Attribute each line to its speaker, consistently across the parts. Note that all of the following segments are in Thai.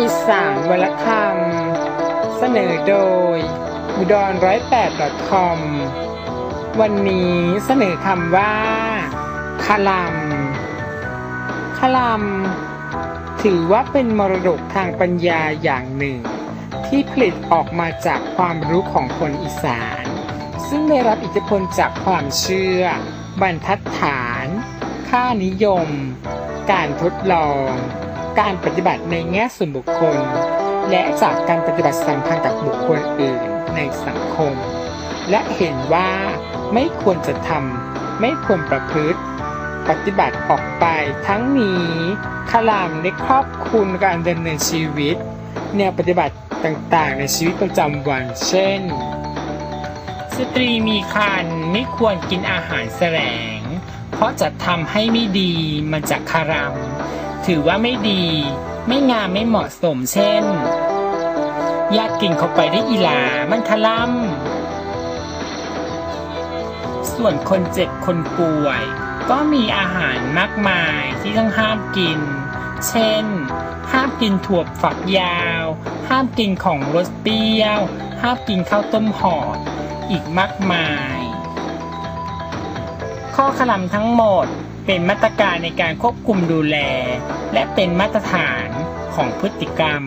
Speaker 1: อีสานวลคำเสนอโดย อุดรร้อยแปด .com วันนี้เสนอคำว่าคลัมคลัมถือว่าเป็นมรดกทางปัญญาอย่างหนึ่ง ที่ผลิตออกมาจากความรู้ของคนอีสาน ซึ่งได้รับอิทธิพลจากความเชื่อ บรรทัดฐาน ค่านิยม การทดลอง การปฏิบัติในแง่ส่วนบุคคล และจากการปฏิบัติสัมพันธ์กับบุคคลอื่นในสังคม และเห็นว่าไม่ควรจะทำไม่ควรประพฤติ ปฏิบัติออกไปทั้งนี้คลามได้ครอบคลุมการดำเนินชีวิต แนวปฏิบัติต่างๆ ในชีวิตประจำวันเช่น สตรีมีครรภ์ไม่ควรกินอาหารแสลง เพราะจะทำให้ไม่ดีมันจะคาราม ถือว่าไม่ดี ไม่งามไม่เหมาะสมเช่นญาติกินเข้าไปได้อีหลามันคลัมส่วนคนเจ็บคนป่วย ก็มีอาหารมากมายที่ต้องห้ามกิน เช่น ห้ามกินถั่วฝักยาว ห้ามกินของรสเปรี้ยว ห้ามกินข้าวต้มห่ออีกมากมาย ข้อคลำทั้งหมด เป็นมาตรการในการควบคุมดูแล และเป็นมาตรฐานของพฤติกรรม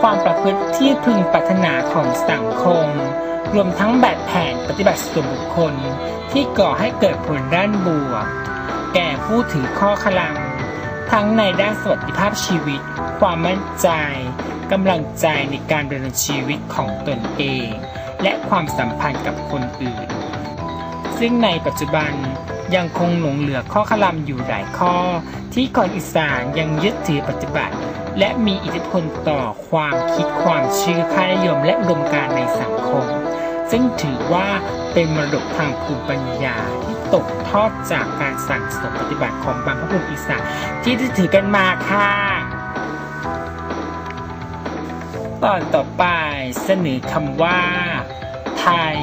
Speaker 1: ความประพฤติที่พึงปรารถนาของสังคม รวมทั้งแบบแผนปฏิบัติส่วนบุคคลที่ก่อให้เกิดผลด้านบวก แก่ผู้ถือข้อคลัง ทั้งในด้านสวัสดิภาพชีวิต ความมั่นใจกำลังใจในการดำเนินชีวิตของตนเอง และความสัมพันธ์กับคนอื่น ซึ่งในปัจจุบันยังคงหลงเหลือข้อคลำอยู่หลายข้อ ที่คนอีสานยังยึดถือปฏิบัติ และมีอิทธิพลต่อความคิดความเชื่อค่านิยมและอุดมการในสังคม ซึ่งถือว่าเป็นมรดกทางภูมิปัญญาที่ตกทอดจากการสั่งสมปฏิบัติของบรรพบุรุษอีสานที่ได้ถือกันมาค่ะตอนต่อไปเสนอคำว่า ไทย